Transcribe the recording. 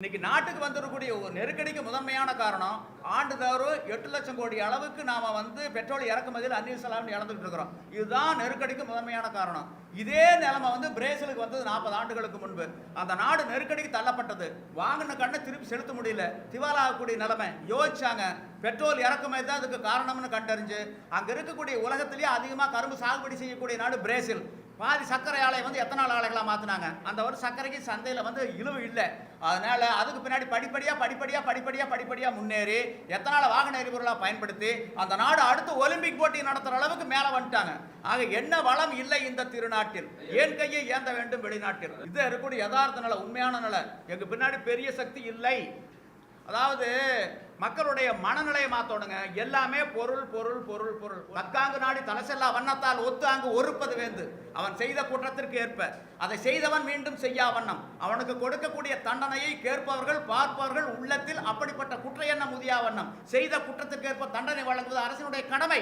இன்னைக்கு நாட்டுக்கு வந்திருக்கக்கூடிய ஒரு நெருக்கடிக்கு முதன்மையான காரணம் ஆண்டுதோறும் எட்டு லட்சம் கோடி அளவுக்கு நாம வந்து பெட்ரோல் இறக்குமதியில் அந்நிய செலவு இழந்துட்டு இருக்கிறோம். இதுதான் நெருக்கடிக்கு முதன்மையான காரணம். இதே நிலைமை வந்து பிரேசிலுக்கு வந்தது நாற்பது ஆண்டுகளுக்கு முன்பு. அந்த நாடு நெருக்கடிக்கு தள்ளப்பட்டது. வாங்கின கண்ணை திருப்பி செலுத்த முடியல. திவாலாகக்கூடிய நிலைமை. யோசிச்சாங்க. பெட்ரோல் இறக்குமதி தான் அதுக்கு காரணம்னு கண்டறிஞ்சு அங்க இருக்கக்கூடிய உலகத்திலேயே அதிகமாக கரும்பு சாகுபடி செய்யக்கூடிய நாடு பிரேசில். பாதி சர்க்கரை ஆலை வந்து எத்தனால் ஆலைகளாக மாற்றினாங்க அந்த ஒரு சர்க்கரைக்கு சந்தையில் வந்து இழுவு இல்லை. அதனால் அதுக்கு பின்னாடி படிப்படியாக படிப்படியாக படிப்படியாக படிப்படியாக முன்னேறி எத்தனால வாகன எரிபொருளாக பயன்படுத்தி அந்த நாடு அடுத்து ஒலிம்பிக் போட்டி நடத்துகிற அளவுக்கு மேலே வந்துட்டாங்க. ஆக என்ன வளம் இல்லை இந்த திருநாட்டில். ஏன் கையை ஏந்த வேண்டும் வெளிநாட்டில்? இது இருக்கக்கூடிய யதார்த்த நிலை உண்மையான நிலை. எங்கள் பின்னாடி பெரிய சக்தி இல்லை. அதாவது மக்களுடைய மனநிலையை மாத்தோடுங்க எல்லாமே பொருள் பொருள் பொருள் பொருள். பக்காங்கு நாடி தலசெல்லா வண்ணத்தால் ஒத்து அங்கு ஒருப்பது வேந்து. அவன் செய்த குற்றத்திற்கு ஏற்ப. அதை செய்தவன் மீண்டும் செய்யா வண்ணம். அவனுக்கு கொடுக்கக்கூடிய தண்டனையை கேட்பவர்கள் பார்ப்பவர்கள் உள்ளத்தில் அப்படிப்பட்ட குற்ற எண்ணம் முதியா வண்ணம். செய்த குற்றத்திற்கு ஏற்ப தண்டனை வழங்குவது அரசினுடைய கடமை.